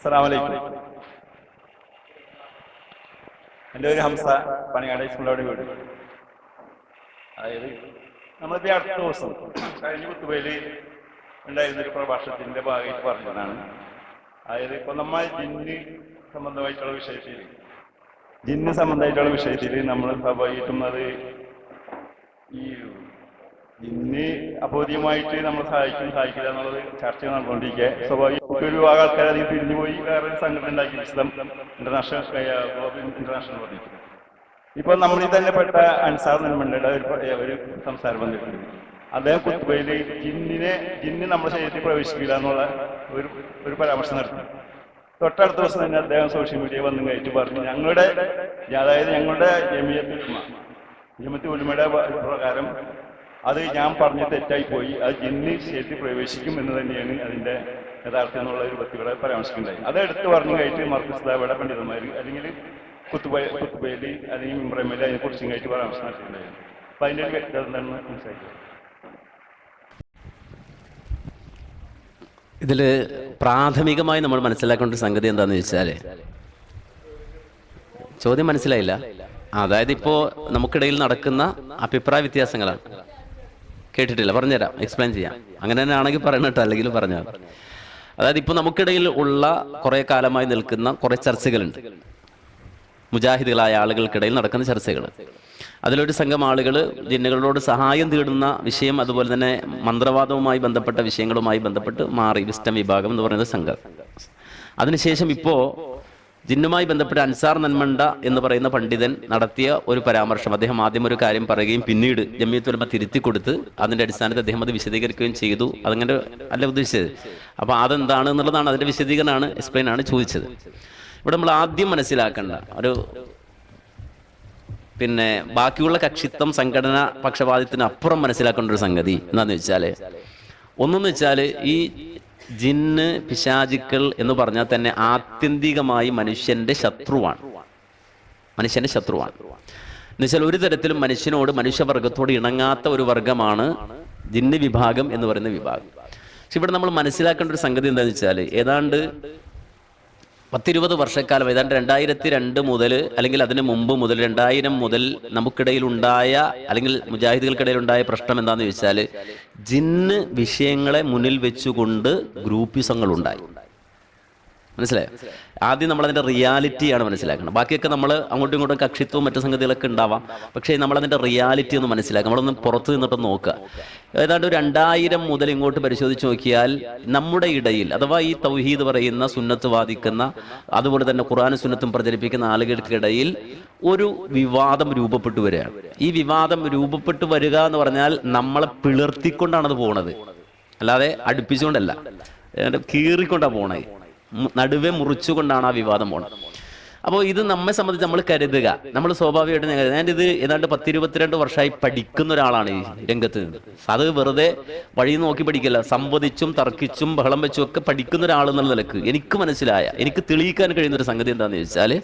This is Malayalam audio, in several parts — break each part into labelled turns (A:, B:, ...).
A: അസ്സലാമലൈക്കും. എന്റെ ഒരു ഹംസ പണിയാട് സ്കൂളോട് വീട്. അതായത് നമ്മളിപ്പോ അടുത്ത ദിവസം കഴിഞ്ഞ കുത്തുബയിൽ ഉണ്ടായിരുന്ന ഒരു പ്രഭാഷണത്തിന്റെ ഭാഗമായിട്ട് പറഞ്ഞതാണ്. അതായത് ഇപ്പൊ നമ്മൾ ജിന്ന് സംബന്ധമായിട്ടുള്ള വിഷയത്തിൽ ജിന്ന് സംബന്ധമായിട്ടുള്ള വിഷയത്തിൽ നമ്മൾ സ്വാഭാവികമായിട്ടും അത് ഈ ജിന്ന് അബോധ്യമായിട്ട് നമ്മൾ സഹായിക്കും സഹായിക്കില്ല എന്നുള്ളത് ചർച്ച നടന്നുകൊണ്ടിരിക്കുക. സ്വാഭാവിക ഒരു വിഭാഗം ആൾക്കാർ അധികം പിരിഞ്ഞുപോയി. വേറെ സംഘടന ഉണ്ടാക്കി. വിശദം ഇന്റർനാഷണൽ ഗ്ലോബൽ ഇന്റർനാഷണൽ പറഞ്ഞിട്ട്. ഇപ്പൊ നമ്മളിൽ തന്നെ പെട്ട അൻസാർ നെന്മണ്ടയുടെ ഒരു ഒരു സംസാരം വന്നിട്ടുണ്ട്. അദ്ദേഹം കുത്തുബയിൽ ജിന്നിനെ ജിന്ന് നമ്മുടെ ശരീരത്തിൽ പ്രവേശിക്കില്ല എന്നുള്ള ഒരു ഒരു പരാമർശം നടത്തി. തൊട്ടടുത്ത ദിവസം തന്നെ അദ്ദേഹം സോഷ്യൽ മീഡിയ വന്നു കഴിഞ്ഞിട്ട് പറഞ്ഞു ഞങ്ങളുടെ അതായത് ഞങ്ങളുടെ ജമിയത്ത് ഉലമ ജമിയത്ത് ഉലമയുടെ പ- പ്രകാരം അത് ഞാൻ പറഞ്ഞ തെറ്റായി പോയി. അത് ജിന്ന് ശരീരത്തിൽ പ്രവേശിക്കും എന്ന് തന്നെയാണ് അതിന്റെ യഥാർത്ഥം എന്നുള്ള ഒരു വ്യക്തികളെ പരാമർശിക്കുന്നുണ്ടായി അത് എടുത്തു പറഞ്ഞു കഴിഞ്ഞിട്ട് മർക്കസ് ദാവയുടെ പണ്ഡിതന്മാർ അല്ലെങ്കിൽ കുത്തുപയ കുത്തുബൈലി അല്ലെങ്കിൽ മിമ്രമേലി അതിനെ കുറിച്ചും കഴിഞ്ഞിട്ട് പരാമർശം നടത്തിയിട്ടുണ്ടായിരുന്നു. അപ്പൊ അതിന്റെ ഒരു വ്യക്തത എന്താണെന്ന്
B: ഇതിൽ പ്രാഥമികമായി നമ്മൾ മനസ്സിലാക്കേണ്ട സംഗതി എന്താണെന്ന് ചോദിച്ചാൽ ചോദ്യം മനസ്സിലായില്ല. അതായത് ഇപ്പോൾ നമുക്കിടയിൽ നടക്കുന്ന അഭിപ്രായ വ്യത്യാസങ്ങളാണ്. കേട്ടിട്ടില്ല. പറഞ്ഞുതരാം. എക്സ്പ്ലെയിൻ ചെയ്യാം. അങ്ങനെ തന്നെ ആണെങ്കിൽ പറയണട്ടോ അല്ലെങ്കിൽ പറഞ്ഞാൽ അതായത് ഇപ്പോൾ നമുക്കിടയിൽ ഉള്ള കുറേ കാലമായി നിൽക്കുന്ന കുറേ ചർച്ചകളുണ്ട്. മുജാഹിദുകളായ ആളുകൾക്കിടയിൽ നടക്കുന്ന ചർച്ചകൾ. അതിലൊരു സംഘം ആളുകൾ ജിന്നുകളോട് സഹായം തേടുന്ന വിഷയം അതുപോലെ തന്നെ മന്ത്രവാദവുമായി ബന്ധപ്പെട്ട വിഷയങ്ങളുമായി ബന്ധപ്പെട്ട് മാറി വിസ്റ്റം വിഭാഗം എന്ന് പറയുന്ന സംഘം. അതിനുശേഷം ഇപ്പോൾ ജിന്നുമായി ബന്ധപ്പെട്ട് അൻസാർ നന്മണ്ട എന്ന് പറയുന്ന പണ്ഡിതൻ നടത്തിയ ഒരു പരാമർശം. അദ്ദേഹം ആദ്യം ഒരു കാര്യം പറയുകയും പിന്നീട് ജമ്മിയത്തുലമ തിരുത്തി കൊടുത്ത് അതിന്റെ അടിസ്ഥാനത്തിൽ അദ്ദേഹം അത് വിശദീകരിക്കുകയും ചെയ്തു. അതങ്ങനെ അല്ല ഉദ്ദേശിച്ചത്. അപ്പൊ അതെന്താണ് എന്നുള്ളതാണ് അതിന്റെ വിശദീകരണമാണ് എക്സ്പ്ലെയിൻ ആണ് ചോദിച്ചത്. ഇവിടെ നമ്മൾ ആദ്യം മനസ്സിലാക്കേണ്ട ഒരു പിന്നെ ബാക്കിയുള്ള കക്ഷിത്വം സംഘടന പക്ഷപാതത്തിന് അപ്പുറം മനസ്സിലാക്കേണ്ട ഒരു സംഗതി എന്താണെന്ന് വെച്ചാൽ ഒന്നെന്ന് വെച്ചാൽ ഈ ജിന്ന് പിശാചുക്കൾ എന്ന് പറഞ്ഞാൽ തന്നെ ആത്യന്തികമായി മനുഷ്യന്റെ ശത്രുവാണ്. മനുഷ്യന്റെ ശത്രുവാണ്. എന്നുവെച്ചാൽ ഒരു തരത്തിലും മനുഷ്യനോട് മനുഷ്യവർഗത്തോട് ഇണങ്ങാത്ത ഒരു വർഗമാണ് ജിന്ന് വിഭാഗം എന്ന് പറയുന്ന വിഭാഗം. പക്ഷെ ഇവിടെ നമ്മൾ മനസ്സിലാക്കേണ്ട ഒരു സംഗതി എന്താണെന്ന് വെച്ചാൽ ഏതാണ്ട് പത്തിരുപത് വർഷക്കാലം ഏതാണ്ട് രണ്ടായിരത്തി രണ്ട് മുതൽ അല്ലെങ്കിൽ അതിന് മുമ്പ് മുതൽ രണ്ടായിരം മുതൽ നമുക്കിടയിൽ ഉണ്ടായ അല്ലെങ്കിൽ മുജാഹിദുകൾക്കിടയിൽ ഉണ്ടായ പ്രശ്നം എന്താണെന്ന് ചോദിച്ചാൽ ജിന്ന് വിഷയങ്ങളെ മുന്നിൽ വെച്ചുകൊണ്ട് ഗ്രൂപ്പിസങ്ങൾ ഉണ്ടായി മനസ്സിലായോ? ആദ്യം നമ്മൾ അതിന്റെ റിയാലിറ്റിയാണ് മനസ്സിലാക്കണം ബാക്കിയൊക്കെ നമ്മൾ അങ്ങോട്ടും ഇങ്ങോട്ടും കക്ഷിത്വവും മറ്റു സംഗതികളൊക്കെ ഉണ്ടാവാം. പക്ഷേ നമ്മൾ അതിന്റെ റിയാലിറ്റി ഒന്ന് മനസ്സിലാക്കുക. നമ്മളൊന്ന് പുറത്ത് നിന്നിട്ട് നോക്കുക. ഏതാണ്ട് രണ്ടായിരം മുതൽ ഇങ്ങോട്ട് പരിശോധിച്ച് നോക്കിയാൽ നമ്മുടെ ഇടയിൽ അഥവാ ഈ തൗഹീദ് പറയുന്ന സുന്നത്ത് വാദിക്കുന്ന അതുപോലെ തന്നെ ഖുറാനും സുന്നത്തും പ്രചരിപ്പിക്കുന്ന ആളുകൾക്കിടയിൽ ഒരു വിവാദം രൂപപ്പെട്ടു വരികയാണ്. ഈ വിവാദം രൂപപ്പെട്ടു വരിക എന്ന് പറഞ്ഞാൽ നമ്മളെ പിളർത്തിക്കൊണ്ടാണ് അത് പോണത്. അല്ലാതെ അടുപ്പിച്ചുകൊണ്ടല്ല. കീറിക്കൊണ്ടാണ് പോണത്. നടുവെ മുറിച്ചുകൊണ്ടാണ് ആ വിവാദം പോണത്. അപ്പോൾ ഇത് നമ്മെ സംബന്ധിച്ച് നമ്മൾ കരുതുക. നമ്മൾ സ്വാഭാവികമായിട്ടും ഞാൻ. ഞാനിത് ഏതാണ്ട് പത്തിരുപത്തിരണ്ട് വർഷമായി പഠിക്കുന്ന ഒരാളാണ് ഈ രംഗത്ത് നിന്ന്. അത് വെറുതെ വഴി നോക്കി പഠിക്കില്ല. സംവദിച്ചും തർക്കിച്ചും ബഹളം വെച്ചും ഒക്കെ പഠിക്കുന്ന ഒരാൾ എന്നുള്ള നിലയ്ക്ക് എനിക്ക് മനസ്സിലായ എനിക്ക് തെളിയിക്കാൻ കഴിയുന്ന ഒരു സംഗതി എന്താണെന്ന് ചോദിച്ചാൽ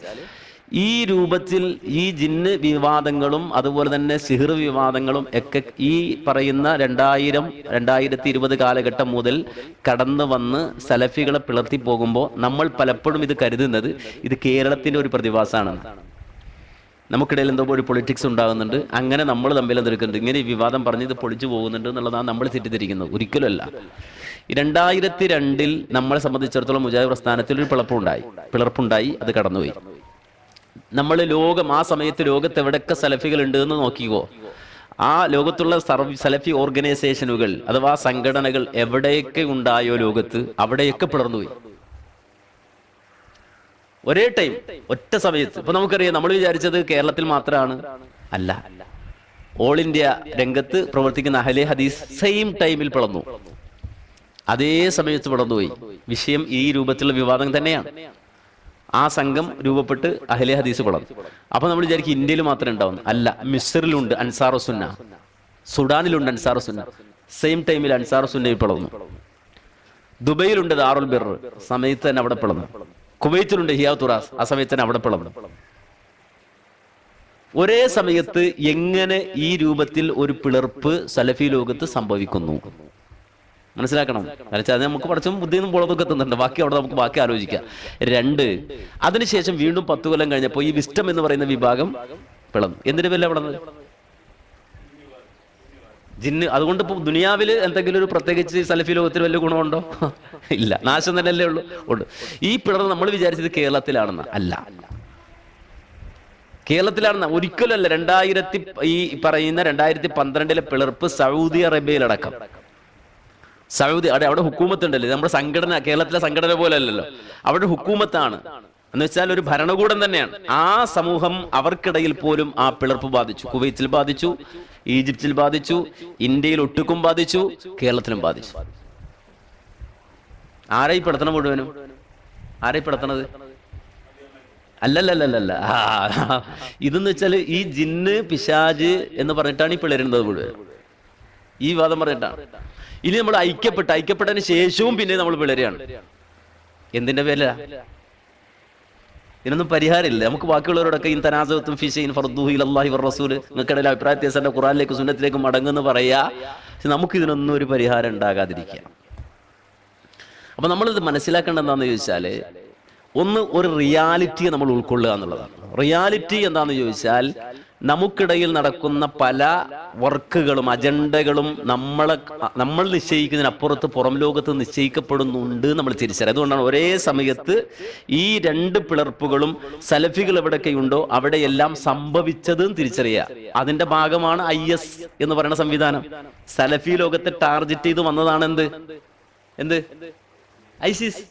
B: ഈ രൂപത്തിൽ ഈ ജിന്ന് വിവാദങ്ങളും അതുപോലെ തന്നെ സിഹിർ വിവാദങ്ങളും ഒക്കെ ഈ പറയുന്ന രണ്ടായിരം രണ്ടായിരത്തി ഇരുപത് കാലഘട്ടം മുതൽ കടന്നു വന്ന് സലഫികളെ പിളർത്തി പോകുമ്പോൾ നമ്മൾ പലപ്പോഴും ഇത് കരുതുന്നത് ഇത് കേരളത്തിന്റെ ഒരു പ്രതിഭാസമാണ് നമുക്കിടയിൽ എന്തോ ഒരു പൊളിറ്റിക്സ് ഉണ്ടാകുന്നുണ്ട്. അങ്ങനെ നമ്മൾ തമ്മിൽ എന്തെടുക്കുന്നുണ്ട്. ഇങ്ങനെ വിവാദം പറഞ്ഞ് ഇത് പൊളിച്ചു പോകുന്നുണ്ട് എന്നുള്ളതാണ് നമ്മൾ തെറ്റിദ്ധരിക്കുന്നത്. ഒരിക്കലുമല്ല. രണ്ടായിരത്തി രണ്ടിൽ നമ്മളെ സംബന്ധിച്ചിടത്തോളം മുജാഹിദ് പ്രസ്ഥാനത്തിൽ ഒരു പിളർപ്പുണ്ടായി. പിളർപ്പുണ്ടായി അത് കടന്നുപോയി. നമ്മൾ ലോകം ആ സമയത്ത് ലോകത്ത് എവിടെയൊക്കെ സലഫികൾ ഉണ്ട് എന്ന് നോക്കിക്കോ. ആ ലോകത്തുള്ള സർവ സലഫി ഓർഗനൈസേഷനുകൾ അഥവാ സംഘടനകൾ എവിടെയൊക്കെ ഉണ്ടായോ ലോകത്ത് അവിടെയൊക്കെ പിളർന്നുപോയി. ഒരേ ടൈം ഒറ്റ സമയത്ത്. ഇപ്പൊ നമുക്കറിയാം നമ്മൾ വിചാരിച്ചത് കേരളത്തിൽ മാത്രമാണ് അല്ല. ഓൾ ഇന്ത്യ രംഗത്ത് പ്രവർത്തിക്കുന്ന അഹലെ ഹദീസ് സെയിം ടൈമിൽ പിളർന്നു. അതേ സമയത്ത് പിളർന്നുപോയി. വിഷയം ഈ രൂപത്തിലുള്ള വിവാദം തന്നെയാണ്. ആ സംഘം രൂപപ്പെട്ട് അഹലെ ഹദീസ് വളർന്നു അപ്പൊ നമ്മൾ വിചാരിക്കും ഇന്ത്യയിൽ മാത്രമേ ഉണ്ടാവുന്നു. അല്ല മിസ്റിലുണ്ട് അൻസാറു സുന്ന. സുഡാനിലുണ്ട് അൻസാറു സുന്ന. സെയിം ടൈമിൽ അൻസാറു സുന്നയിൽ പിളർന്നു. ദുബൈയിലുണ്ട് ദാറുൽ ബിർ. സമയത്ത് തന്നെ അവിടെ പിളർന്നു. കുവൈത്തിലുണ്ട് ഹിയാ തുറാസ്. ആ സമയത്ത് തന്നെ അവിടെ പിളർന്നു. ഒരേ സമയത്ത് എങ്ങനെ ഈ രൂപത്തിൽ ഒരു പിളർപ്പ് സലഫി ലോകത്ത് സംഭവിക്കുന്നു? മനസ്സിലാക്കണം. എന്നുവെച്ചാൽ അത് നമുക്ക് പഠിച്ചും ബുദ്ധിയും പുറത്തൊക്കെ എത്തുന്നുണ്ട്. ബാക്കി അവിടെ നമുക്ക് ബാക്കി ആലോചിക്കാം. രണ്ട് അതിനുശേഷം വീണ്ടും പത്ത് കൊല്ലം കഴിഞ്ഞപ്പോൾ ഈ വിസ്റ്റം എന്ന് പറയുന്ന വിഭാഗം പിളന്നു. എന്തിനു പേരിൽ അവിടെ ജിന്ന്. അതുകൊണ്ട് ഇപ്പോൾ ദുനിയാവിൽ എന്തെങ്കിലും ഒരു പ്രത്യേകിച്ച് സലഫി ലോകത്തിൽ വലിയ ഗുണമുണ്ടോ? ഇല്ല. നാശം തന്നെയല്ലേ ഉള്ളൂ. ഉണ്ട്. ഈ പിളർന്ന് നമ്മൾ വിചാരിച്ചത് കേരളത്തിലാണെന്ന്. അല്ല. കേരളത്തിലാണെന്ന്. ഒരിക്കലല്ല രണ്ടായിരത്തി ഈ പറയുന്ന രണ്ടായിരത്തി പന്ത്രണ്ടിലെ പിളർപ്പ് സൗദി അറേബ്യയിലടക്കം. സൗദി അവിടെ അവിടെ ഹുക്കൂമത്തുണ്ടല്ലോ. നമ്മുടെ സംഘടന കേരളത്തിലെ സംഘടന പോലെ അല്ലല്ലോ അവിടെ ഹുക്കൂമത്താണ്. എന്ന് വെച്ചാൽ ഒരു ഭരണകൂടം തന്നെയാണ്. ആ സമൂഹം അവർക്കിടയിൽ പോലും ആ പിളർപ്പ് ബാധിച്ചു. കുവൈത്തിൽ ബാധിച്ചു ഈജിപ്തിൽ ബാധിച്ചു ഇന്ത്യയിൽ ഒട്ടുക്കും ബാധിച്ചു കേരളത്തിലും ബാധിച്ചു. ആരായി പെടുത്തണം മുഴുവനും? ആരായി പെടുത്തണത് അല്ലല്ലല്ലല്ല ഇതെന്ന് വെച്ചാൽ ഈ ജിന്ന് പിശാജ് എന്ന് പറഞ്ഞിട്ടാണ് ഈ പിളരുന്നത് മുഴുവൻ. ഈ വാദം പറഞ്ഞിട്ടാണ്. ഇനി നമ്മൾ ഐക്യപ്പെട്ട് ഐക്യപ്പെട്ടതിന് ശേഷവും പിന്നെ നമ്മൾ പിളരുകയാണ്. എന്തിന്റെ വില? ഇതിനൊന്നും പരിഹാരമില്ല. നമുക്ക് ബാക്കിയുള്ളവരോടൊക്കെ ഈ തനാസത്തും ഫിഷൈൻ ഫർദുഹു അള്ളാഹി വർ റസൂൽ നിങ്ങൾക്കിടയിൽ അഭിപ്രായ വ്യത്യാസത്തിന്റെ ഖുറാനിലേക്ക് സുന്നത്തിലേക്ക് മടങ്ങുമെന്ന് പറയാ പക്ഷെ നമുക്ക് ഇതിനൊന്നും ഒരു പരിഹാരം ഉണ്ടാകാതിരിക്കുക. അപ്പൊ നമ്മളിത് മനസ്സിലാക്കേണ്ട എന്താണെന്ന് ചോദിച്ചാൽ ഒന്ന് ഒരു റിയാലിറ്റിയെ നമ്മൾ ഉൾക്കൊള്ളുക എന്നുള്ളതാണ്. റിയാലിറ്റി എന്താന്ന് ചോദിച്ചാൽ നമുക്കിടയിൽ നടക്കുന്ന പല വർക്കുകളും അജണ്ടകളും നമ്മളെ നമ്മൾ നിശ്ചയിക്കുന്നതിനപ്പുറത്ത് പുറം ലോകത്ത് നിശ്ചയിക്കപ്പെടുന്നുണ്ട് നമ്മൾ തിരിച്ചറിയാം. അതുകൊണ്ടാണ് ഒരേ സമയത്ത് ഈ രണ്ട് പിളർപ്പുകളും സലഫികൾ എവിടെയൊക്കെയുണ്ടോ അവിടെയെല്ലാം സംഭവിച്ചതും തിരിച്ചറിയുക. അതിന്റെ ഭാഗമാണ് ഐ എസ് എന്ന് പറയുന്ന സംവിധാനം. സലഫി ലോകത്തെ ടാർഗറ്റ് ചെയ്ത് വന്നതാണ് എന്ത്? എന്ത് ഐസിസ്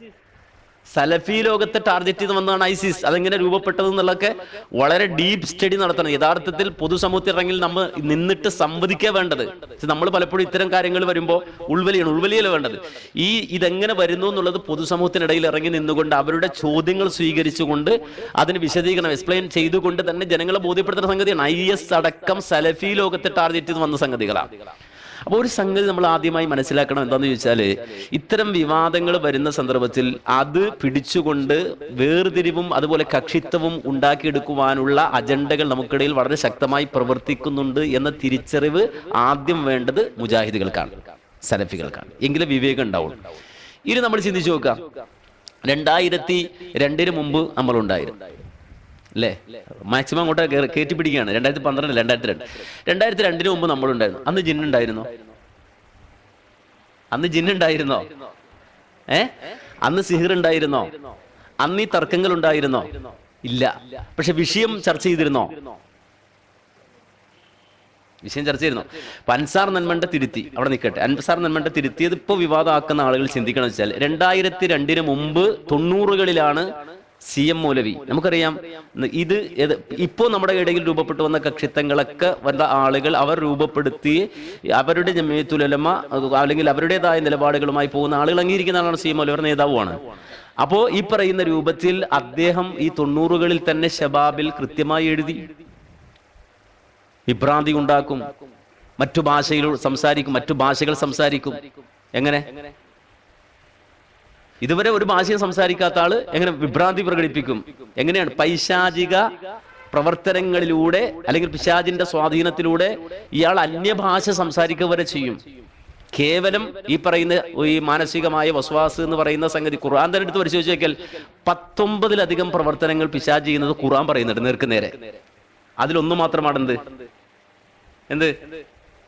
B: സലഫി ലോകത്തെ ടാർഗറ്റ് ചെയ്ത് വന്നതാണ് ഐസിസ്. അതെങ്ങനെ രൂപപ്പെട്ടത് എന്നുള്ളതൊക്കെ വളരെ ഡീപ്പ് സ്റ്റഡി നടത്തണം. യഥാർത്ഥത്തിൽ പൊതുസമൂഹത്തിൽ ഇറങ്ങി നമ്മൾ നിന്നിട്ട് സംവദിക്കുക വേണ്ടത്. നമ്മൾ പലപ്പോഴും ഇത്തരം കാര്യങ്ങൾ വരുമ്പോൾ ഉൾവലിയാണ് ഉൾവലിയല്ല വേണ്ടത്. ഈ ഇതെങ്ങനെ വരുന്നു എന്നുള്ളത് പൊതുസമൂഹത്തിനിടയിൽ ഇറങ്ങി നിന്നുകൊണ്ട് അവരുടെ ചോദ്യങ്ങൾ സ്വീകരിച്ചുകൊണ്ട് അതിന് വിശദീകരണം എക്സ്പ്ലെയിൻ ചെയ്തുകൊണ്ട് തന്നെ ജനങ്ങളെ ബോധ്യപ്പെടുത്തുന്ന സംഗതിയാണ്. ഐ എസ് അടക്കം സലഫി ലോകത്തെ ടാർഗറ്റ് ചെയ്ത് വന്ന സംഗതികളാണ്. അപ്പോൾ ഒരു സംഗതി നമ്മൾ ആദ്യമായി മനസ്സിലാക്കണം എന്താണെന്ന് ചോദിച്ചാൽ ഇത്തരം വിവാദങ്ങൾ വരുന്ന സന്ദർഭത്തിൽ അത് പിടിച്ചുകൊണ്ട് വേർതിരിവും അതുപോലെ കക്ഷിത്വവും ഉണ്ടാക്കിയെടുക്കുവാനുള്ള അജണ്ടകൾ നമുക്കിടയിൽ വളരെ ശക്തമായി പ്രവർത്തിക്കുന്നുണ്ട് എന്ന തിരിച്ചറിവ് ആദ്യം വേണ്ടത് മുജാഹിദുകൾക്കാണ് സലഫികൾക്കാണ്. എങ്കിലും വിവേകം ഉണ്ടാവുള്ളൂ. ഇനി നമ്മൾ ചിന്തിച്ചു നോക്കാം. രണ്ടായിരത്തി രണ്ടിന് മുമ്പ് നമ്മളുണ്ടായിരുന്നു. അല്ലേ മാക്സിമം അങ്ങോട്ട് കയറി- കയറ്റി പിടിക്കുകയാണ്. രണ്ടായിരത്തി പന്ത്രണ്ട് രണ്ടായിരത്തി രണ്ട് രണ്ടായിരത്തി രണ്ടിന് മുമ്പ് നമ്മളുണ്ടായിരുന്നു. അന്ന് ജിന്നുണ്ടായിരുന്നോ അന്ന് ജിന്നുണ്ടായിരുന്നോ ഏ? അന്ന് സിഹിർ ഉണ്ടായിരുന്നോ? അന്ന് ഈ തർക്കങ്ങൾ ഉണ്ടായിരുന്നോ? ഇല്ല. പക്ഷെ വിഷയം ചർച്ച ചെയ്തിരുന്നോ? വിഷയം ചർച്ച ചെയ്യുന്നു അൻസാർ നന്മണ്ട തിരുത്തി. അവിടെ നിൽക്കട്ടെ. അൻസാർ നന്മണ്ട തിരുത്തിയത് ഇപ്പോൾ വിവാദമാക്കുന്ന ആളുകൾ ചിന്തിക്കണം വെച്ചാൽ രണ്ടായിരത്തി രണ്ടിന് മുമ്പ് തൊണ്ണൂറുകളിലാണ് സി എം മൗലവി. നമുക്കറിയാം ഇത് ഇപ്പോ ഇപ്പോൾ നമ്മുടെ ഇടയിൽ രൂപപ്പെട്ടു വന്ന കക്ഷിത്തങ്ങളൊക്കെ വന്ന ആളുകൾ അവർ രൂപപ്പെടുത്തി അവരുടെ ജമയത്തുലമ അല്ലെങ്കിൽ അവരുടേതായ നിലപാടുകളുമായി പോകുന്ന ആളുകൾ അംഗീകരിക്കുന്ന ആളാണ് സി എം മൗലവി നേതാവുമാണ്. അപ്പോ ഈ പറയുന്ന രൂപത്തിൽ അദ്ദേഹം ഈ തൊണ്ണൂറുകളിൽ തന്നെ ഷബാബിൽ കൃത്യമായി എഴുതി. വിഭ്രാന്തി ഉണ്ടാക്കും. മറ്റു ഭാഷയിൽ സംസാരിക്കും മറ്റു ഭാഷകൾ സംസാരിക്കും. എങ്ങനെ? ഇതുവരെ ഒരു ഭാഷയും സംസാരിക്കാത്ത ആൾ എങ്ങനെ വിഭ്രാന്തി പ്രകടിപ്പിക്കും? എങ്ങനെയാണ് പൈശാചിക പ്രവർത്തനങ്ങളിലൂടെ അല്ലെങ്കിൽ പിശാചിന്റെ സ്വാധീനത്തിലൂടെ ഇയാൾ അന്യഭാഷ സംസാരിക്കുക വരെ ചെയ്യും? കേവലം ഈ പറയുന്ന ഈ മാനസികമായ വസ്വാസ് എന്ന് പറയുന്ന സംഗതി ഖുർആൻ തന്നെ എടുത്ത് പരിശോധിച്ച് നോക്കിയാൽ പത്തൊമ്പതിലധികം പ്രവർത്തനങ്ങൾ പിശാജ് ചെയ്യുന്നത് ഖുർആൻ പറയുന്നുണ്ട് നേർക്ക് നേരെ. അതിലൊന്നു മാത്രമാണ് എന്ത് എന്ത്?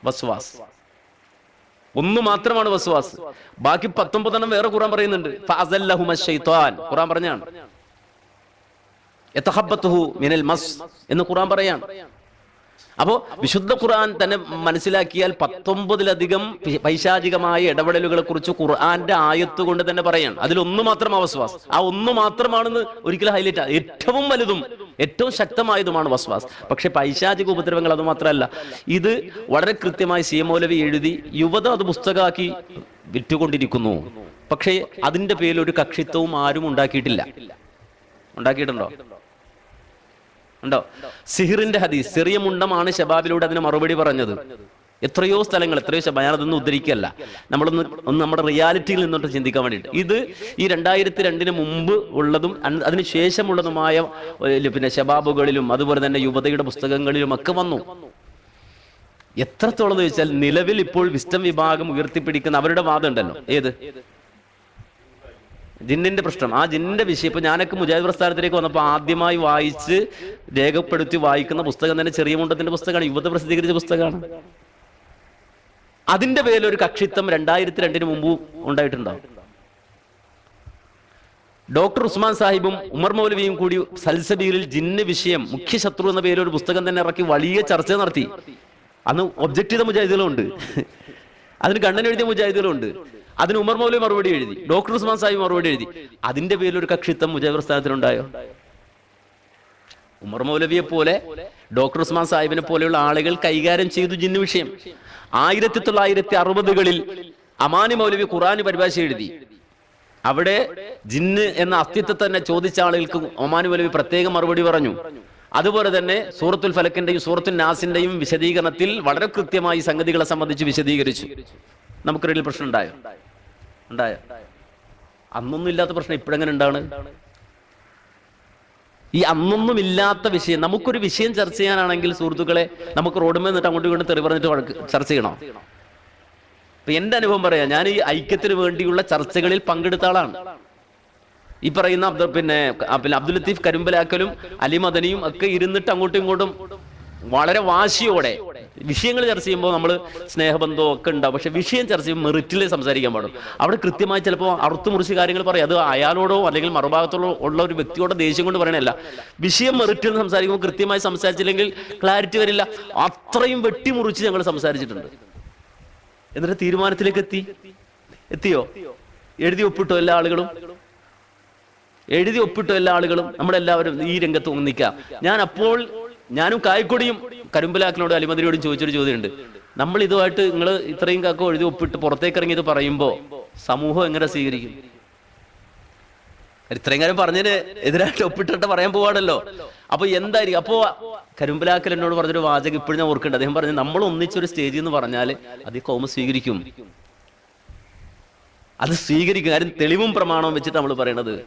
B: വസ്വാസ്. ഒന്ന് മാത്രമാണ് വസ്വാസ്. ബാക്കി പത്തൊമ്പതെണ്ണം വേറെ ഖുറാൻ പറയുന്നുണ്ട്. ഖുറാൻ പറഞ്ഞാണ്. മിനൽ മസ് എന്ന് ഖുറാൻ പറയാണ്. അപ്പോ വിശുദ്ധ ഖുർആൻ തന്നെ മനസ്സിലാക്കിയാൽ പത്തൊമ്പതിലധികം പൈശാചികമായ ഇടപെടലുകളെ കുറിച്ച് ഖുർആന്റെ ആയത്ത് കൊണ്ട് തന്നെ പറയാണ്. അതിലൊന്ന് മാത്രം അവസ്വാസ്. ആ ഒന്ന് മാത്രമാണെന്ന് ഒരിക്കലും ഹൈലൈറ്റ് ഏറ്റവും വലുതും ഏറ്റവും ശക്തമായതുമാണ് വസ്വാസ്. പക്ഷെ പൈശാചിക ഉപദ്രവങ്ങൾ അത് മാത്രമല്ല. ഇത് വളരെ കൃത്യമായി സി എം മൗലവി എഴുതി യുവത അത് പുസ്തകമാക്കി വിറ്റുകൊണ്ടിരിക്കുന്നു പക്ഷേ അതിന്റെ പേരിൽ ഒരു കക്ഷിത്വവും ആരും ഉണ്ടാക്കിയിട്ടില്ല. ഉണ്ടാക്കിയിട്ടുണ്ടോ? ഉണ്ടോ? സിഹിറിന്റെ ഹദീസ് ചെറിയ മുണ്ടമാണ് ഷബാബിലൂടെ അതിന് മറുപടി പറഞ്ഞത്. എത്രയോ സ്ഥലങ്ങൾ എത്രയോ ശബ ഞാനതൊന്നും ഉദ്ധരിക്കല്ല നമ്മളൊന്ന് ഒന്ന് നമ്മുടെ റിയാലിറ്റിയിൽ നിന്നോട്ട് ചിന്തിക്കാൻ വേണ്ടിയിട്ട്. ഇത് ഈ രണ്ടായിരത്തി രണ്ടിന് മുമ്പ് ഉള്ളതും അതിന് ശേഷമുള്ളതുമായ പിന്നെ ശബാബുകളിലും അതുപോലെ തന്നെ യുവതയുടെ പുസ്തകങ്ങളിലും ഒക്കെ വന്നു. എത്രത്തോളം ചോദിച്ചാൽ നിലവിൽ ഇപ്പോൾ വിസ്റ്റം വിഭാഗം ഉയർത്തിപ്പിടിക്കുന്ന അവരുടെ വാദം ഉണ്ടല്ലോ. ഏത്? ജിന്നിന്റെ പ്രശ്നം. ആ ജിന്നിന്റെ വിഷയം. ഇപ്പൊ ഞാനൊക്കെ മുജാഹിദ് പ്രസ്ഥാനത്തിലേക്ക് വന്നപ്പോൾ ആദ്യമായി വായിച്ച് രേഖപ്പെടുത്തി വായിക്കുന്ന പുസ്തകം തന്നെ ചെറിയ മുണ്ടത്തിന്റെ പുസ്തകമാണ്. യുവത പ്രസിദ്ധീകരിച്ച പുസ്തകമാണ്. അതിന്റെ പേരിൽ ഒരു കക്ഷിത്വം രണ്ടായിരത്തി രണ്ടിന് മുമ്പ് ഉണ്ടായിട്ടുണ്ടോ? ഡോക്ടർ ഉസ്മാൻ സാഹിബും ഉമർ മൗലവിയും കൂടി സൽസബീലിൽ ജിന്ന് വിഷയം മുഖ്യ ശത്രു എന്ന പേരിൽ ഒരു പുസ്തകം തന്നെ ഇറക്കി വലിയ ചർച്ച നടത്തി. അന്ന് ഒബ്ജക്റ്റ് ചെയ്ത മുജാഹിദുകളുണ്ട്. അതിന് കണ്ണൻ എഴുതിയ മുജാഹിദുകളുണ്ട്. അതിന് ഉമർ മൗലി മറുപടി എഴുതി ഡോക്ടർ ഉസ്മാൻ സാഹിബ് മറുപടി എഴുതി. അതിന്റെ പേരിൽ ഒരു കക്ഷിത്വം മുജാഹിദ് പ്രസ്ഥാനത്തിലുണ്ടായോ ഉമർ മൗലവിയെ പോലെ ഡോക്ടർ ഉസ്മാൻ സാഹിബിനെ പോലെയുള്ള ആളുകൾ കൈകാര്യം ചെയ്തു ജിന്ന് വിഷയം. ആയിരത്തി തൊള്ളായിരത്തി അറുപതുകളിൽ അമാനി മൗലവി ഖുറാന് പരിഭാഷ എഴുതി. അവിടെ ജിന്ന് എന്ന അസ്തിത്വം തന്നെ ചോദിച്ച ആളുകൾക്ക് ഒമാനു മൗലവി പ്രത്യേക മറുപടി പറഞ്ഞു. അതുപോലെ തന്നെ സൂറത്തുൽ ഫലക്കിന്റെയും സൂറത്തുൽ നാസിന്റെയും വിശദീകരണത്തിൽ വളരെ കൃത്യമായി സംഗതികളെ സംബന്ധിച്ച് വിശദീകരിച്ചു. നമുക്കൊരു പ്രശ്നം ഉണ്ടായോ ഉണ്ടായോ. അന്നൊന്നും ഇല്ലാത്ത പ്രശ്നം ഇപ്പോഴെങ്ങനെ ഉണ്ടാണ് ഈ അന്നൊന്നും ഇല്ലാത്ത വിഷയം നമുക്കൊരു വിഷയം ചർച്ച ചെയ്യാനാണെങ്കിൽ സുഹൃത്തുക്കളെ നമുക്ക് റോഡുമേ നിന്നിട്ട് അങ്ങോട്ട് ഇങ്ങോട്ടും തെറി പറഞ്ഞിട്ട് വഴക്ക് ചർച്ച ചെയ്യണോ? ഇപ്പൊ എന്റെ അനുഭവം പറയാം ഞാൻ ഈ ഐക്യത്തിന് വേണ്ടിയുള്ള ചർച്ചകളിൽ പങ്കെടുത്ത ആളാണ്. ഈ പറയുന്ന പിന്നെ പിന്നെ അബ്ദുൽ ലത്തീഫ് കരിമ്പലാക്കലും അലി മദനിയും ഒക്കെ ഇരുന്നിട്ട് അങ്ങോട്ടും ഇങ്ങോട്ടും വളരെ വാശിയോടെ വിഷയങ്ങൾ ചർച്ച ചെയ്യുമ്പോൾ നമ്മൾ സ്നേഹബന്ധവും ഒക്കെ ഉണ്ടാവും. പക്ഷെ വിഷയം ചർച്ച ചെയ്യുമ്പോൾ മെറിറ്റിൽ സംസാരിക്കാൻ പാടും. അവിടെ കൃത്യമായി ചിലപ്പോൾ അറുത്തു മുറിച്ച് കാര്യങ്ങൾ പറയും. അത് അയാളോടോ അല്ലെങ്കിൽ മറുഭാഗത്തോടോ ഉള്ള ഒരു വ്യക്തിയോടോ ദേഷ്യം കൊണ്ട് പറയണല്ല വിഷയം മെറിറ്റിൽ സംസാരിക്കുമ്പോൾ കൃത്യമായി സംസാരിച്ചില്ലെങ്കിൽ ക്ലാരിറ്റി വരില്ല. അത്രയും വെട്ടിമുറിച്ച് ഞങ്ങൾ സംസാരിച്ചിട്ടുണ്ട്. എന്നിട്ട് തീരുമാനത്തിലേക്ക് എത്തി. എത്തിയോ? എഴുതി ഒപ്പിട്ടോ എല്ലാ ആളുകളും? എഴുതി ഒപ്പിട്ടോ എല്ലാ ആളുകളും? നമ്മളെല്ലാവരും ഈ രംഗത്ത് ഒന്നിക്കാം. ഞാൻ അപ്പോൾ ഞാനും കായ്ക്കൊടിയും കരിമ്പലാക്കിനോടും അലിമതിനോടും ചോദിച്ചൊരു ചോദ്യമുണ്ട്. നമ്മൾ ഇതുമായിട്ട് നിങ്ങൾ ഇത്രയും കാക്ക എഴുതി ഒപ്പിട്ട് പുറത്തേക്ക് ഇറങ്ങിയത് പറയുമ്പോൾ സമൂഹം എങ്ങനെ സ്വീകരിക്കും? ഇത്രയും കാര്യം പറഞ്ഞതിന് എതിരായിട്ട് ഒപ്പിട്ടിട്ട് പറയാൻ പോവാണല്ലോ. അപ്പൊ എന്തായിരിക്കും? അപ്പോ കരിമ്പലാക്കൽ എന്നോട് പറഞ്ഞൊരു വാചകം ഇപ്പോഴും ഞാൻ ഓർക്കുന്നുണ്ട്. അദ്ദേഹം പറഞ്ഞു നമ്മൾ ഒന്നിച്ചൊരു സ്റ്റേജിൽ എന്ന് പറഞ്ഞാൽ അത് കോമ സ്വീകരിക്കും. അത് സ്വീകരിക്കും. കാര്യം തെളിവും പ്രമാണവും വെച്ചിട്ട് നമ്മൾ പറയണത്.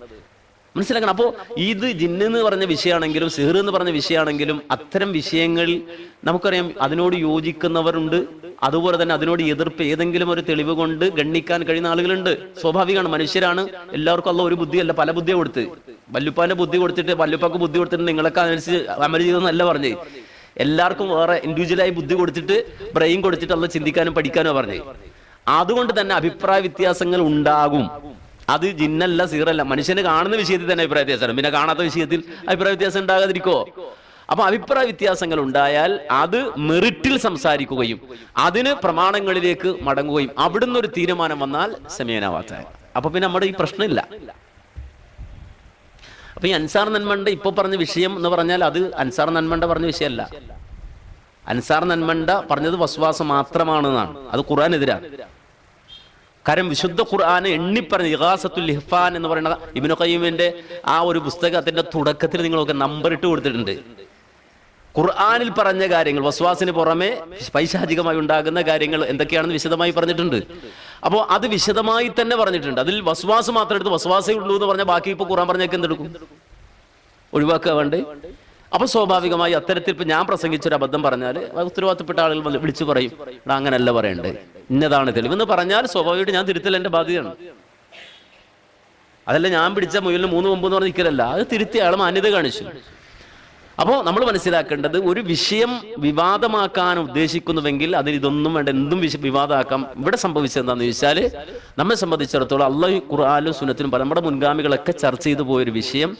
B: മനസ്സിലാക്കണം. അപ്പോൾ ഇത് ജിന്ന് എന്ന് പറഞ്ഞ വിഷയമാണെങ്കിലും സിഹർ എന്ന് പറഞ്ഞ വിഷയമാണെങ്കിലും അത്തരം വിഷയങ്ങളിൽ നമുക്കറിയാം അതിനോട് യോജിക്കുന്നവരുണ്ട്. അതുപോലെ തന്നെ അതിനോട് എതിർപ്പ് ഏതെങ്കിലും ഒരു തെളിവ് കൊണ്ട് ഗണ്ണിക്കാൻ കഴിയുന്ന ആളുകളുണ്ട്. സ്വാഭാവികമാണ് മനുഷ്യരാണ്. എല്ലാവർക്കും അല്ല ഒരു ബുദ്ധിയല്ല പല ബുദ്ധിയെ കൊടുത്ത്. വല്ലുപ്പാന്റെ ബുദ്ധി കൊടുത്തിട്ട് വല്ലുപ്പാക്ക് ബുദ്ധി കൊടുത്തിട്ട് നിങ്ങളൊക്കെ അനുസരിച്ച് അമൽ ചെയ്തെന്നല്ല പറഞ്ഞേ. എല്ലാവർക്കും വേറെ ഇൻഡിവിജ്വലായി ബുദ്ധി കൊടുത്തിട്ട് ബ്രെയിൻ കൊടുത്തിട്ട് അല്ല ചിന്തിക്കാനും പഠിക്കാനോ പറഞ്ഞേ. അതുകൊണ്ട് തന്നെ അഭിപ്രായ വ്യത്യാസങ്ങൾ ഉണ്ടാകും. അത് ജിന്നല്ല സീറല്ല. മനുഷ്യന് കാണുന്ന വിഷയത്തിൽ തന്നെ അഭിപ്രായ വ്യത്യാസമാണ് പിന്നെ കാണാത്ത വിഷയത്തിൽ അഭിപ്രായ വ്യത്യാസം ഉണ്ടാകാതിരിക്കോ അപ്പൊ അഭിപ്രായ വ്യത്യാസങ്ങൾ ഉണ്ടായാൽ അത് മെറിറ്റിൽ സംസാരിക്കുകയും അതിന് പ്രമാണങ്ങളിലേക്ക് മടങ്ങുകയും അവിടുന്ന് ഒരു തീരുമാനം വന്നാൽ സമയനാവാത്ത അപ്പൊ പിന്നെ നമ്മുടെ ഈ പ്രശ്നമില്ല. അപ്പൊ ഈ അൻസാർ നന്മണ്ട ഇപ്പൊ പറഞ്ഞ വിഷയം എന്ന് പറഞ്ഞാൽ അത് അൻസാർ നന്മണ്ട പറഞ്ഞ വിഷയമല്ല. അൻസാർ നന്മണ്ട പറഞ്ഞത് വസ്വാസം മാത്രമാണെന്നാണ്. അത് ഖുർആാനെതിരാണ് കാരണം വിശുദ്ധ ഖുർആൻ എണ്ണിപ്പറഞ്ഞ് ഇഹാസത്തുൽ ഇഹ്ഫാൻ എന്ന് പറയുന്ന ഇബിനു ഖയ്യിമിന്റെ ആ ഒരു പുസ്തകത്തിന്റെ തുടക്കത്തിൽ നിങ്ങളൊക്കെ നമ്പർ ഇട്ട് കൊടുത്തിട്ടുണ്ട്. ഖുർആനിൽ പറഞ്ഞ കാര്യങ്ങൾ വസ്വാസിന് പുറമെ പൈശാചികമായി ഉണ്ടാകുന്ന കാര്യങ്ങൾ എന്തൊക്കെയാണെന്ന് വിശദമായി പറഞ്ഞിട്ടുണ്ട്. അപ്പോൾ അത് വിശദമായി തന്നെ പറഞ്ഞിട്ടുണ്ട്. അതിൽ വസ്വാസ് മാത്രം എടുത്ത് വസ്വാസേ ഉള്ളൂ എന്ന് പറഞ്ഞാൽ ബാക്കി ഇപ്പൊ ഖുർആൻ പറഞ്ഞേക്കെന്തെടുക്കും ഒഴിവാക്കുക വേണ്ടേ? അപ്പൊ സ്വാഭാവികമായി അത്തരത്തിൽ ഇപ്പൊ ഞാൻ പ്രസംഗിച്ചൊരു അബദ്ധം പറഞ്ഞാൽ ഉത്തരവാദിത്തപ്പെട്ട ആളുകൾ വിളിച്ചു പറയും. എടാ അങ്ങനല്ല പറയണ്ടേ. ഇന്നതാണ് തെളിവെന്ന് പറഞ്ഞാൽ സ്വാഭാവികമായിട്ട് ഞാൻ തിരുത്തൽ എന്റെ ബാധ്യതയാണ്. അതല്ല ഞാൻ പിടിച്ച മുയലിന് മൂന്ന് മുമ്പ് എന്ന് പറഞ്ഞ നിൽക്കലല്ല അത് തിരുത്തി അയാൾ മാന്യത കാണിച്ചു. അപ്പോൾ നമ്മൾ മനസ്സിലാക്കേണ്ടത് ഒരു വിഷയം വിവാദമാക്കാൻ ഉദ്ദേശിക്കുന്നുവെങ്കിൽ അതിൽ ഇതൊന്നും വേണ്ട എന്തും വിവാദമാക്കാം. ഇവിടെ സംഭവിച്ചത് ചോദിച്ചാൽ നമ്മെ സംബന്ധിച്ചിടത്തോളം അള്ളാഹു ഖുർആാനും സുനത്തിനും നമ്മുടെ മുൻഗാമികളൊക്കെ ചർച്ച ചെയ്തു പോയൊരു വിഷയം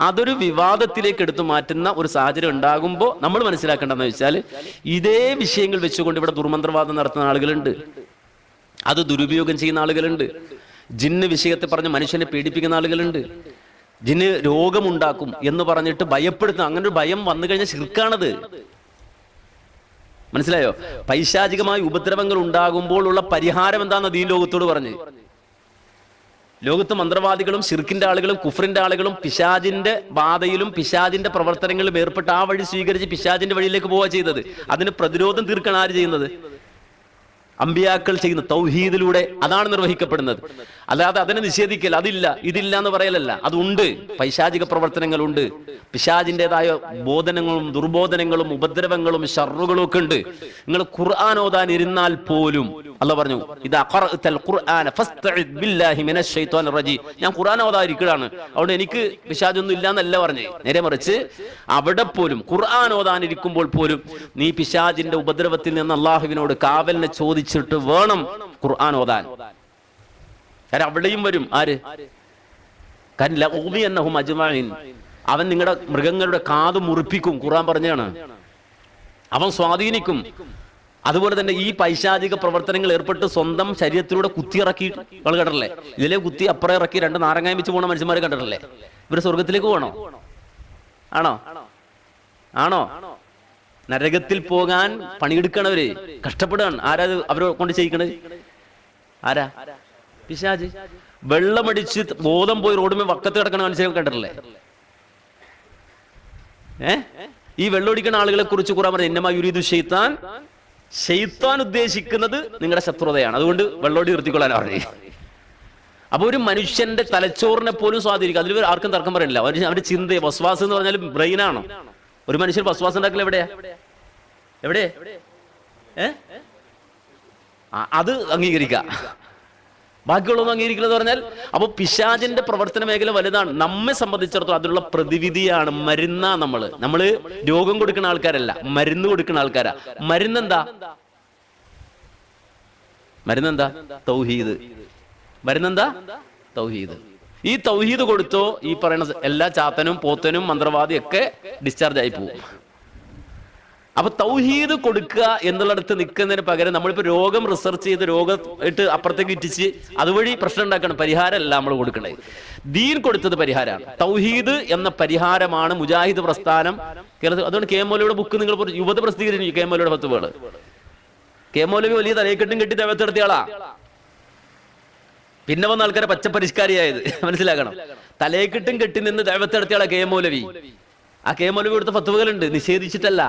B: അതൊരു വിവാദത്തിലേക്ക് എടുത്തു മാറ്റുന്ന ഒരു സാഹചര്യം ഉണ്ടാകുമ്പോൾ നമ്മൾ മനസ്സിലാക്കേണ്ടതെന്ന് വെച്ചാൽ ഇതേ വിഷയങ്ങൾ വെച്ചുകൊണ്ട് ഇവിടെ ദുർമന്ത്രവാദം നടത്തുന്ന ആളുകളുണ്ട്. അത് ദുരുപയോഗം ചെയ്യുന്ന ആളുകളുണ്ട്. ജിന്ന് വിഷയത്തെ പറഞ്ഞ് മനുഷ്യനെ പീഡിപ്പിക്കുന്ന ആളുകളുണ്ട്. ജിന്ന് രോഗമുണ്ടാക്കും എന്ന് പറഞ്ഞിട്ട് ഭയപ്പെടുത്തുന്ന അങ്ങനെ ഒരു ഭയം വന്നു കഴിഞ്ഞാൽ ശിർക്കാണത്. മനസ്സിലായോ? പൈശാചികമായ ഉപദ്രവങ്ങൾ ഉണ്ടാകുമ്പോൾ ഉള്ള പരിഹാരം എന്താണെന്ന് ദീൻ ലോകത്തോട് പറഞ്ഞ്. ലോകത്ത് മന്ത്രവാദികളും ഷിർക്കിന്റെ ആളുകളും കുഫറിന്റെ ആളുകളും പിശാജിന്റെ ബാധയിലും പിശാജിന്റെ പ്രവർത്തനങ്ങളിലും ഏർപ്പെട്ട് ആ വഴി സ്വീകരിച്ച് പിശാജിന്റെ വഴിയിലേക്ക് പോവുക ചെയ്തത്. അതിന് പ്രതിരോധം തീർക്കാൻ ആര് ചെയ്യുന്നത്? അമ്പിയാക്കൾ ചെയ്യുന്ന തൗഹീദിലൂടെ അതാണ് നിർവഹിക്കപ്പെടുന്നത്. അല്ലാതെ അതിനെ നിഷേധിക്കൽ അതില്ല ഇതില്ല എന്ന് പറയലല്ല. അതുണ്ട് പൈശാചിക പ്രവർത്തനങ്ങളുണ്ട്. പിശാജിന്റെതായ ബോധനങ്ങളും ദുർബോധനങ്ങളും ഉപദ്രവങ്ങളും ഷറുകളും ഒക്കെ ഉണ്ട്. നിങ്ങൾ ഖുർആൻ ഓതാൻ ഇരുന്നാൽ പോലും അല്ല പറഞ്ഞു ഞാൻ ഖുർആൻ ഓതാതിരിക്കുകയാണ് അതുകൊണ്ട് എനിക്ക് പിശാജൊന്നും ഇല്ല എന്നല്ല പറഞ്ഞേ നേരെ മറിച്ച് അവിടെ പോലും ഖുർആൻ ഓതാനിരിക്കുമ്പോൾ പോലും നീ പിശാജിന്റെ ഉപദ്രവത്തിൽ നിന്ന് അള്ളാഹുവിനോട് കാവലിനെ ചോദിച്ചിട്ട് വേണം ഖുർആൻ ഓതാൻ. കാരണം അവിടെയും വരും. ആര്? കാരണം അജ്മഈൻ. അവൻ നിങ്ങളുടെ മൃഗങ്ങളുടെ കാത് മുറിപ്പിക്കും. ഖുർആൻ പറഞ്ഞാണ്. അവൻ സ്വാധീനിക്കും. അതുപോലെ തന്നെ ഈ പൈശാചിക പ്രവർത്തനങ്ങൾ ഏർപ്പെട്ട് സ്വന്തം ശരീരത്തിലൂടെ കുത്തി ഇറക്കി നിങ്ങൾ കണ്ടല്ലേ ഇതിലെ കുത്തി അപ്പുറം ഇറക്കി രണ്ട് നാരങ്ങായം വെച്ച് പോണ മനുഷ്യന്മാരെ കണ്ടിട്ടില്ലേ? ഇവർ സ്വർഗത്തിലേക്ക് പോകണോ? ആണോ? ആണോ? നരകത്തിൽ പോകാൻ പണിയെടുക്കണവര് കഷ്ടപ്പെടുകയാണ്. ആരാ അവരെ കൊണ്ട് ചെയ്യിക്കണത്? ആരാ? പിശാജ്. വെള്ളമടിച്ച് ബോധം പോയി റോഡുമേ വക്കത്ത് കിടക്കണ മനുഷ്യരെ കണ്ടിട്ടില്ലേ? ഏ? ഈ വെള്ളമടിക്കുന്ന ആളുകളെ കുറിച്ച് കുറാൻ പറഞ്ഞു എന്നമാ യുരീദു ഷെയ്ത്താൻ ഷെയ്ത്താൻ ഉദ്ദേശിക്കുന്നത് നിങ്ങളുടെ ശത്രുതയാണ്. അതുകൊണ്ട് വെള്ളോടി നിർത്തിക്കൊള്ളാൻ പറഞ്ഞു അപ്പൊ ഒരു മനുഷ്യന്റെ തലച്ചോറിനെ പോലും സ്വാധീനിക്കും അതിൽ ആർക്കും തർക്കം പറയില്ല അവർ അവരുടെ ചിന്ത വസ്വാസം എന്ന് പറഞ്ഞാൽ ബ്രെയിനാണ്. ഒരു മനുഷ്യൻ വസ്വാസം ഉണ്ടാക്കൽ എവിടെയാ? എവിടെ അത് അംഗീകരിക്കാം. ബാക്കിയുള്ളതൊന്നും അംഗീകരിക്കുന്നത് പറഞ്ഞാൽ അപ്പൊ പിശാചിന്റെ പ്രവർത്തന മേഖല വലുതാണ്. നമ്മെ സംബന്ധിച്ചിടത്തോളം അതിനുള്ള പ്രതിവിധിയാണ് മരുന്നാ നമ്മൾ. നമ്മൾ രോഗം കൊടുക്കുന്ന ആൾക്കാരല്ല മരുന്ന് കൊടുക്കുന്ന ആൾക്കാരാ. മരുന്നെന്താ? മരുന്നെന്താ? തൗഹീദ്. മരുന്നെന്താ? തൗഹീദ്. ഈ തൗഹീദ് കൊടുത്തോ ഈ പറയുന്ന എല്ലാ ചാത്തനും പോത്തനും മന്ത്രവാദി ഒക്കെ ഡിസ്ചാർജ് ആയി പോകും അപ്പൊ തൗഹീദ് കൊടുക്കുക എന്നുള്ളിടത്ത് നിൽക്കുന്നതിന് പകരം നമ്മളിപ്പോ രോഗം റിസർച്ച് ചെയ്ത് രോഗം ഇട്ട് അപ്പുറത്തേക്ക് ഇറ്റിച്ച് അതുവഴി പ്രശ്നം ഉണ്ടാക്കണം. പരിഹാരമല്ല നമ്മൾ കൊടുക്കണേ ദീൻ കൊടുത്തത് പരിഹാരമാണ്. തൗഹീദ് എന്ന പരിഹാരമാണ് മുജാഹിദ് പ്രസ്ഥാനം. കേരളത്തിൽ അതുകൊണ്ട് കെ മൗലയുടെ ബുക്ക് നിങ്ങൾ യുവത പ്രസിദ്ധീകരിച്ചു കെ മൗലയുടെ പത്ത് പേൾ കെ മൗലവി വലിയ തലയെക്കെട്ടും കെട്ടി ദൈവത്തെടുത്തിയാളാ പിന്നെ വന്ന ആൾക്കാരെ പച്ചപ്പരിഷ്കാരിയായത്. മനസ്സിലാക്കണം. തലേക്കിട്ടും കെട്ടി നിന്ന് ദൈവത്തെ ദൈവത്തെടുത്തിയാളാ കെ മൗലവി. ആ കെ മൗലവി കൊടുത്ത ഫത്തുവകളുണ്ട് നിഷേധിച്ചിട്ടല്ല.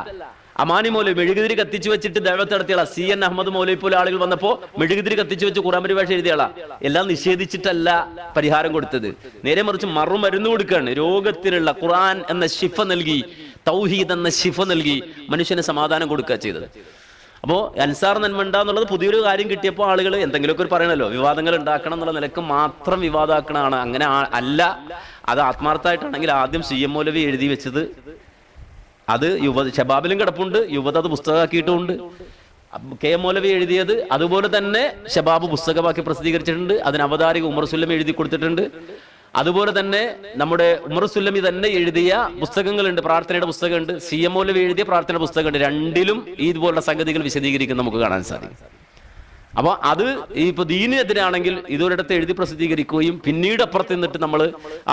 B: അമാനി മൗലവി മെഴുകുതിരി കത്തിച്ചു വെച്ചിട്ട് ദൈവത്തെ ദൈവത്തെടുത്തിയാളാ സി എൻ അഹമ്മദ് മൗലവി പോലെ ആളുകൾ വന്നപ്പോ മെഴുകുതിരി കത്തിച്ചു വെച്ച് ഖുറാൻ പരിഭാഷ എഴുതിയാളാ എല്ലാം നിഷേധിച്ചിട്ടല്ല പരിഹാരം കൊടുത്തത്. നേരെ മറിച്ച് മറു മരുന്ന് കൊടുക്കുകയാണ് രോഗത്തിനുള്ള ഖുറാൻ എന്ന ശിഫ നൽകി തൗഹീദ് എന്ന ശിഫ നൽകി മനുഷ്യന് സമാധാനം കൊടുക്കുക ചെയ്തത്. അപ്പോൾ അൻസാർ നന്മണ്ട എന്നുള്ളത് പുതിയൊരു കാര്യം കിട്ടിയപ്പോൾ ആളുകൾ എന്തെങ്കിലുമൊക്കെ ഒരു പറയണല്ലോ. വിവാദങ്ങൾ ഉണ്ടാക്കണം എന്നുള്ള നിലയ്ക്ക് മാത്രം വിവാദമാക്കണമാണ് അങ്ങനെ അല്ല അത് ആത്മാർത്ഥമായിട്ടാണെങ്കിൽ ആദ്യം സി എം മൗലവി എഴുതി വെച്ചത് അത് യുവ ഷബാബിലും കിടപ്പുണ്ട് യുവത അത് പുസ്തകമാക്കിയിട്ടുമുണ്ട്. കെ എം മൗലവി എഴുതിയത് അതുപോലെ തന്നെ ഷബാബ് പുസ്തകമാക്കി പ്രസിദ്ധീകരിച്ചിട്ടുണ്ട്. അതിന് അവതാരിക ഉമർ സുല്ലം എഴുതി കൊടുത്തിട്ടുണ്ട്. അതുപോലെ തന്നെ നമ്മുടെ ഉമർ സുല്ലമി തന്നെ എഴുതിയ പുസ്തകങ്ങളുണ്ട് പ്രാർത്ഥനയുടെ പുസ്തകമുണ്ട് സി എം ഒലവി എഴുതിയ പ്രാർത്ഥനയുടെ പുസ്തകമുണ്ട്. രണ്ടിലും ഇതുപോലുള്ള സംഗതികൾ വിശദീകരിക്കുന്ന നമുക്ക് കാണാൻ സാധിക്കും. അപ്പോൾ അത് ഈ ഇപ്പൊ ദീനിനെതിരാണെങ്കിൽ ഇതൊരിടത്ത് എഴുതി പ്രസിദ്ധീകരിക്കുകയും പിന്നീട് അപ്പുറത്ത് നിന്നിട്ട് നമ്മൾ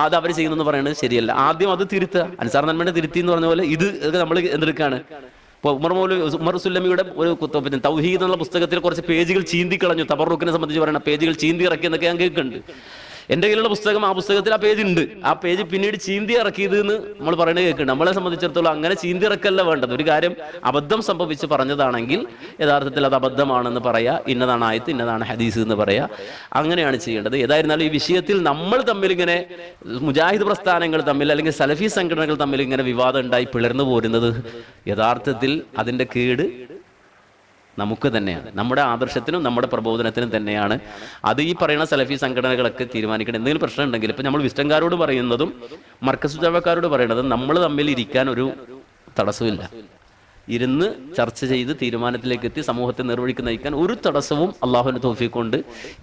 B: അത് അവർ ചെയ്യുന്നെന്ന് പറയുന്നത് ശരിയല്ല. ആദ്യം അത് തിരുത്തുക. അൻസാർ നന്മയുടെ തിരുത്തി എന്ന് പറഞ്ഞ പോലെ ഇത് നമ്മൾ എന്തെടുക്കുകയാണ് ഇപ്പൊ ഉമർ മൗലു ഉമർ സുല്ലമിയുടെ ഒരു പിന്നെ തൗഹീദ് എന്നുള്ള പുസ്തകത്തിൽ കുറച്ച് പേജുകൾ ചീന്തി കളഞ്ഞു തബറുക്കിനെ സംബന്ധിച്ച് പറയുന്ന പേജുകൾ ചീന്തി ഇറക്കി എന്നൊക്കെ ഞാൻ കേൾക്കുന്നുണ്ട്. എന്റെ കയ്യിലുള്ള പുസ്തകം ആ പുസ്തകത്തിൽ ആ പേജ് ഉണ്ട്. ആ പേജ് പിന്നീട് ചീന്തി ഇറക്കിയത് എന്ന് നമ്മൾ പറയുന്നത് കേൾക്കുന്നുണ്ട്. നമ്മളെ സംബന്ധിച്ചിടത്തോളം അങ്ങനെ ചീന്തി ഇറക്കല്ല വേണ്ടത്. ഒരു കാര്യം അബദ്ധം സംഭവിച്ച് പറഞ്ഞതാണെങ്കിൽ യഥാർത്ഥത്തിൽ അത് അബദ്ധമാണെന്ന് പറയാ ഇന്നതാണ് ആയത്ത് ഇന്നതാണ് ഹദീസ് എന്ന് പറയാ. അങ്ങനെയാണ് ചെയ്യേണ്ടത്. ഏതായിരുന്നാലും ഈ വിഷയത്തിൽ നമ്മൾ തമ്മിൽ ഇങ്ങനെ മുജാഹിദ് പ്രസ്ഥാനങ്ങൾ തമ്മിൽ അല്ലെങ്കിൽ സലഫി സംഘടനകൾ തമ്മിൽ ഇങ്ങനെ വിവാദം ഉണ്ടായി പിളർന്നു പോരുന്നത് യഥാർത്ഥത്തിൽ അതിന്റെ കേട് നമുക്ക് തന്നെയാണ്. നമ്മുടെ ആദർശത്തിനും നമ്മുടെ പ്രബോധനത്തിനും തന്നെയാണ്. അത് ഈ പറയുന്ന സലഫി സംഘടനകളൊക്കെ തീരുമാനിക്കണം എന്തെങ്കിലും പ്രശ്നം ഉണ്ടെങ്കിൽ ഇപ്പം നമ്മൾ വിസ്റ്റംകാരോട് പറയുന്നതും മർക്കസ് ജാവക്കാരോട് പറയുന്നതും നമ്മൾ തമ്മിൽ ഇരിക്കാൻ ഒരു തടസ്സമില്ല ഇരുന്ന് ചർച്ച ചെയ്ത് തീരുമാനത്തിലേക്ക് എത്തി സമൂഹത്തെ നിർവഹിക്ക് നയിക്കാൻ ഒരു തടസ്സവും അള്ളാഹുവിന്റെ തോഫിക്കൊണ്ട്.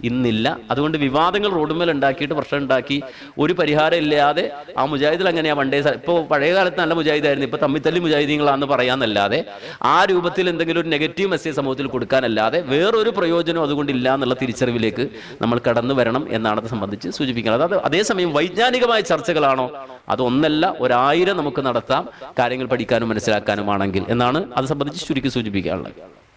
B: ഇന്നില്ല. അതുകൊണ്ട് വിവാദങ്ങൾ റോഡുമേൽ ഉണ്ടാക്കിയിട്ട് പ്രശ്നം ഉണ്ടാക്കി ഒരു പരിഹാരം ഇല്ലാതെ ആ മുജാഹിദിൽ അങ്ങനെയാണ് വണ്ടേ ഇപ്പോൾ പഴയ കാലത്ത് നല്ല മുജാഹിദായിരുന്നു. ഇപ്പൊ തമ്മിത്തല്ലി മുജാഹിദീങ്ങളാന്ന് പറയാന്നല്ലാതെ ആ രൂപത്തിൽ എന്തെങ്കിലും ഒരു നെഗറ്റീവ് മെസ്സേജ് സമൂഹത്തിൽ കൊടുക്കാനല്ലാതെ വേറൊരു പ്രയോജനം അതുകൊണ്ട് ഇല്ല എന്നുള്ള തിരിച്ചറിവിലേക്ക് നമ്മൾ കടന്നു വരണം എന്നാണ് അത് സംബന്ധിച്ച് സൂചിപ്പിക്കുന്നത്. അത് അതേസമയം വൈജ്ഞാനികമായ ചർച്ചകളാണോ? അതൊന്നല്ല. ഒരായിരം നമുക്ക് നടത്താം. കാര്യങ്ങൾ പഠിക്കാനും മനസ്സിലാക്കാനുമാണെങ്കിൽ എന്നാണ് അത് സംബന്ധിച്ച് ചുരുക്കി സൂചിപ്പിക്കാനുള്ളത്